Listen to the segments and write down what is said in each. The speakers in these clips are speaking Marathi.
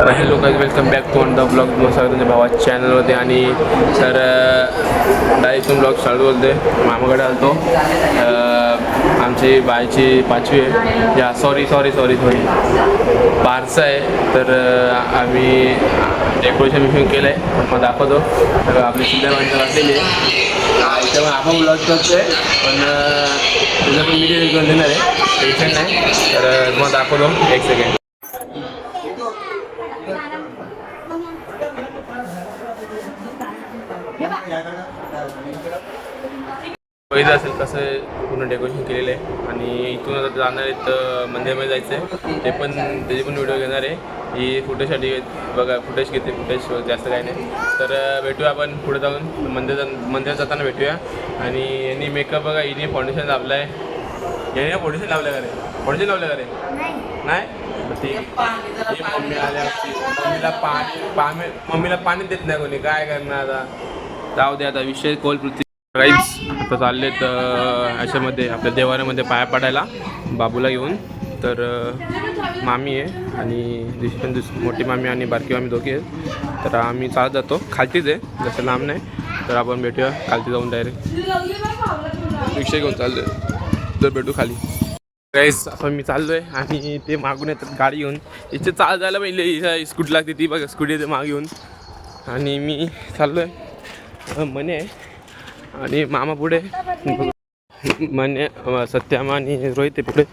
तर hello guys welcome back to on the blog तुमच्या भावाच्या चॅनलमध्ये आणि तर डायरेक्ट ब्लॉग चालू होते. मामाकडे आलतो. आमची बायची पाचवी आहे. या सॉरी सॉरी सॉरी सॉरी बारसं आहे. तर आम्ही डेकोरेशन बिशन केलं आहे मग दाखवतो. तर आपली सुद्धा माणसं वाटलेली आहे. त्यामुळे आपण ब्लॉग आहे पण तुझं पण व्हिडिओ घेऊन देणार आहे. टेन्शन नाही. तर मग दाखवतो. एक सेकंड बघितलं असेल कसं पूर्ण डेकोरेशन केलेलं आहे. आणि इथून आता जाणार आहेत अं, मंदिरमध्ये जायचं आहे. ते पण त्याची पण व्हिडिओ घेणार आहे. ही फुटेजसाठी बघा फुटेज घेते फुटेज जास्त काही नाही. तर भेटूया आपण पुढे जाऊन. मंदिर जा मंदिरात जाताना भेटूया. आणि यांनी मेकअप बघा हिने फाउंडेशन लावलं आहे याने फाउंडेशन लावलं का रे? फाउंडेशन लावलं का रे? नाही? ती मम्मी आल्या मम्मीला पाणी पाणी मम्मीला पाणी देत नाही कोणी. काय करणार आता? जाऊ दे आता विषय कोल पृथ्वी. राईस आता चाललेत अं, याच्यामध्ये आपल्या देवाऱ्यामध्ये पाया पडायला बाबूला घेऊन. तर मामी आहे आणि दुसरी पण दुस मोठी मामी आणि बारकी मामी दोघी आहेत. तर आम्ही चालत जातो. खालतीच आहे जसं लांब नाही. तर आपण भेटूया. खालती जाऊन डायरेक्ट रिक्षा घेऊन चाललो तर भेटू खाली. गाईस आपण मी चाललो आहे आणि ते मागून येतात गाडी घेऊन. इथे चाल जायला पहिले स्कूटी लागते ती बघा स्कूटी येते माग येऊन. आणि मी चाललो आहे मने. आणि मामा पुढे. मने सत्यामा आणि रोहित आहे पुढे.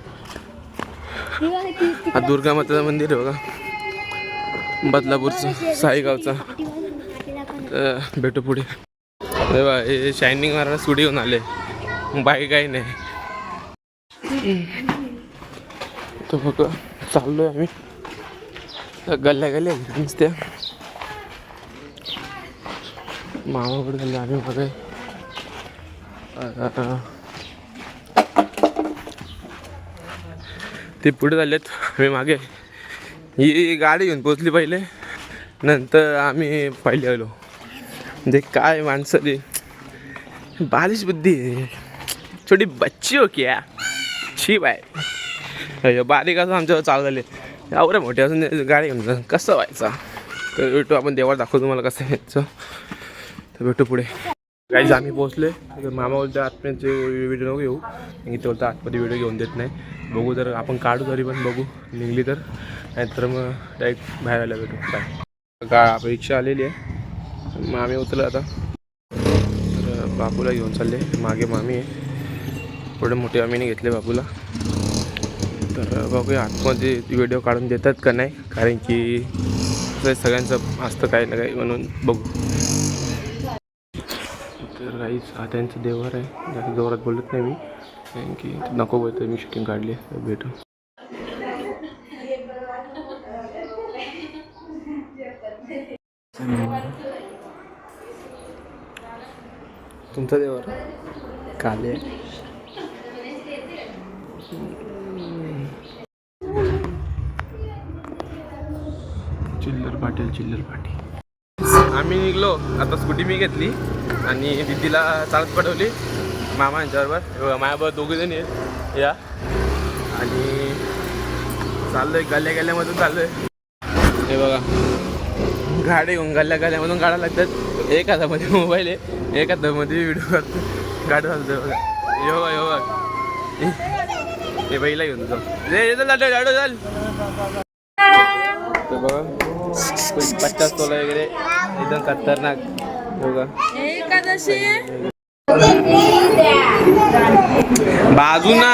हा दुर्गा माताचं मंदिर आहे बघा. बदलापूरचं साईगावचा. भेटू पुढे. अरे हे शायनिंग मारायला स्कूटी घेऊन आले. बाकी काही नाही. तर मग चाललो आहे आम्ही गल्ल्या गल्ल्या नुसत्या मामाकडे गेले आम्ही मग ते पुढे झालेत आम्ही मागे. ही गाडी घेऊन पोचली पहिले. नंतर आम्ही पहिले आलो. म्हणजे काय माणसं ते बालिश बुद्धी. छोटी बच्ची हो क्या शी बाय बारीक असं आमच्यावर चालू झाले एवढे मोठे असून गाडी घेऊन जा. कसं व्हायचा? तर भेटू आपण देवाला दाखवतो तुम्हाला कसं यायचं तर भेटू पुढे. काही आम्ही पोहोचले तर मामा बोलतो आतमध्ये व्हिडिओ नको घेऊ. आणि की ते बोलतो आतमध्ये व्हिडिओ घेऊन देत नाही. बघू जर आपण काढू तरी पण बघू. निघली तर. नाहीतर मग डायरेक्ट बाहेर आल्या भेटू. काय का रिक्षा आलेली आहे. मग आम्ही आता. तर बापूला घेऊन चालले. मागे मामी आहे. पुढे मोठी मामीने घेतले बापूला. तर बघूया आतमध्ये व्हिडिओ काढून देतात का नाही. कारण की सगळ्यांचं असतं काही ना काही म्हणून बघू. तर काहीच हा त्यांचं देवर आहे. जास्त जोरात बोलत नाही मी. कारण की नको बोलतो मी शूटिंग काढली आहे. भेटू. तुमचा देवर? काले. चिल्लर चिल्लर पाटील आम्ही निघलो. आता स्कूटी मी घेतली आणि दिदीला चालत पडवली. मामा यांच्याबरोबर. माझ्याबरोबर दोघे जणी आहेत. या. आणि चाललोय. गल्ल्या गल्ल्यामधून चाललोय. हे बघा. गाडी घेऊन गल्ल्या गल्ल्यामधून गाड्या लागतात. एक हातामध्ये मोबाईल आहे. एक हातामध्ये व्हिडिओ करतो गाडी चालतो बघा. यो बघा यो बघा. हे बैला घेऊन जाऊ. रे येतो लाटो लाटो चल. तर बघा. पचास तोला वगैरे एकदम खतरनाक एकादशी बाजू ना।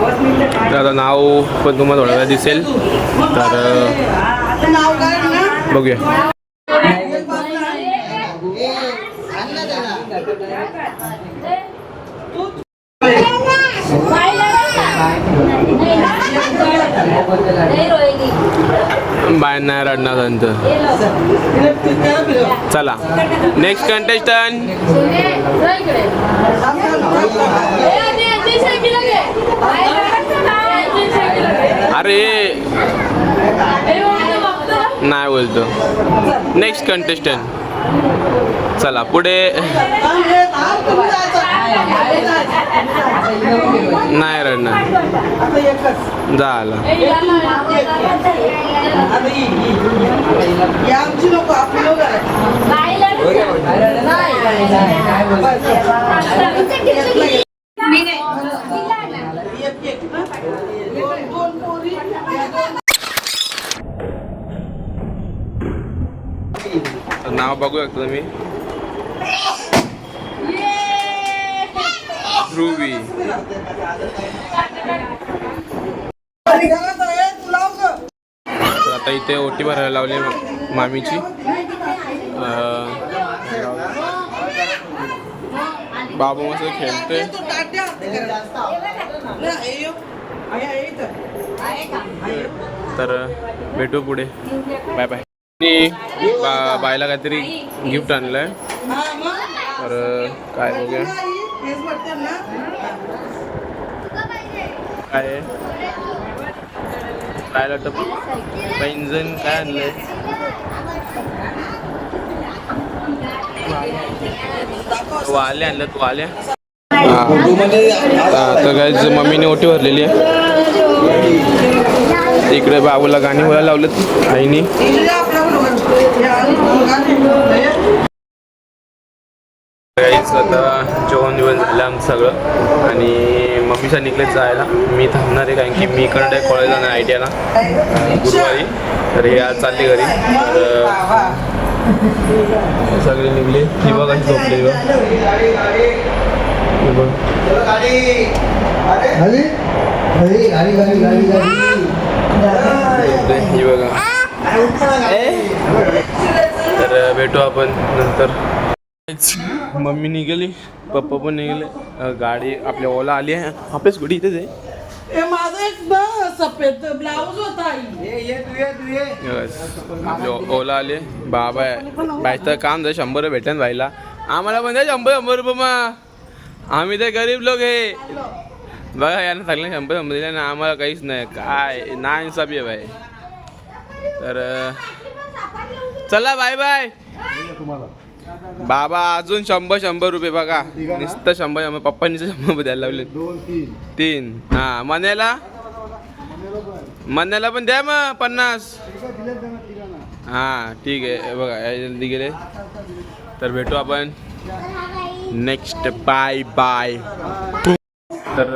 माझं नाव पण तुम्हाला थोड्या वेळा दिसेल. तर बघूया. बाय नाही रडणार चला. नेक्स्ट कंटेस्टंट अरे. नाही बोलतो. नेक्स्ट कंटेस्टंट चला पुढे. नाही रडणार. झालं आमची लोक आपली लोक दोन दोन पोरी नाव बघू शकता तुम्ही. ध्रुवी. आता इथे ओटी भरायला लावली मामीची. बाबू मस्त खेळतोय. तर भेटू पुढे. Bye bye. बा बायला काहीतरी गिफ्ट आणलंय. तर काय बघूया काय आहे? काय वाटतं पैंजण काय आणलंय? वाले आणलं तू वाल्या आता काय मम्मीने ओटी भरलेली आहे. इकडे बाबूला गाणी बोलायला लावलेत आईनी. आता जेवण जेवण झालं आमचं सगळं. आणि मम्मीचा निघलेत जायला. मी थांबणार आहे कारण की मी इकडे कॉलेजला नाही आय टी आयला गुरुवारी. तर हे आज चालले घरी. तर सगळे निघले. ती बघ अशी झोपली बघ. ही बघ. झोपले ही बघा. तर भेटू आपण नंतर. मम्मी निघाली पप्पा पण निघाले. गाडी आपल्या ओला आली आहे. आपल्या स्कूटी इथेच आहे. हे. आपले ओला आले बाबा आहे. बायचं काम जर शंभर रुपये भेटेन भाईला. आम्हाला पण द्या शंभर शंभर रुपये मग आम्ही तर गरीब लोक आहे. बघा यांना सगळ्यांना शंभर शंभर दिले ना आम्हाला काहीच नाही. काय ना इन्साफी आहे भाई. तर चला बाय बाय. बाबा अजून शंभर शंभर रुपये बघा. नुसतं शंभर शंभर. पप्पांनी शंभर रुपये द्यायला लावले तीन. हा मन्याला? मन्याला पण द्या मग पन्नास. हा ठीक आहे. बघा जल्दी गेले तर भेटू आपण. नेक्स्ट बाय बाय तर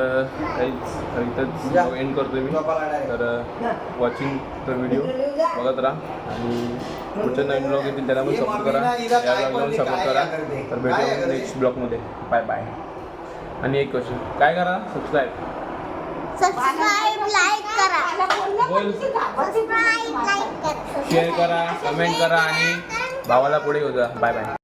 काहीच इथंच एंड करतो मी. तर वॉचिंग तर व्हिडिओ बघत राहा. आणि पुढच्या नवीन ब्लॉग येतील त्याला पण सपोर्ट करा. या ब्लॉगला पण सपोर्ट करा. तर भेटूया नेक्स्ट ब्लॉगमध्ये बाय बाय आणि एक क्वेश्चन काय करा? सबस्क्राईब सबस्क्राईब लाईक करा. बोल. सबस्क्राईब लाईक करा. शेअर करा कमेंट करा आणि भावाला पुढे घेऊ द्या बाय बाय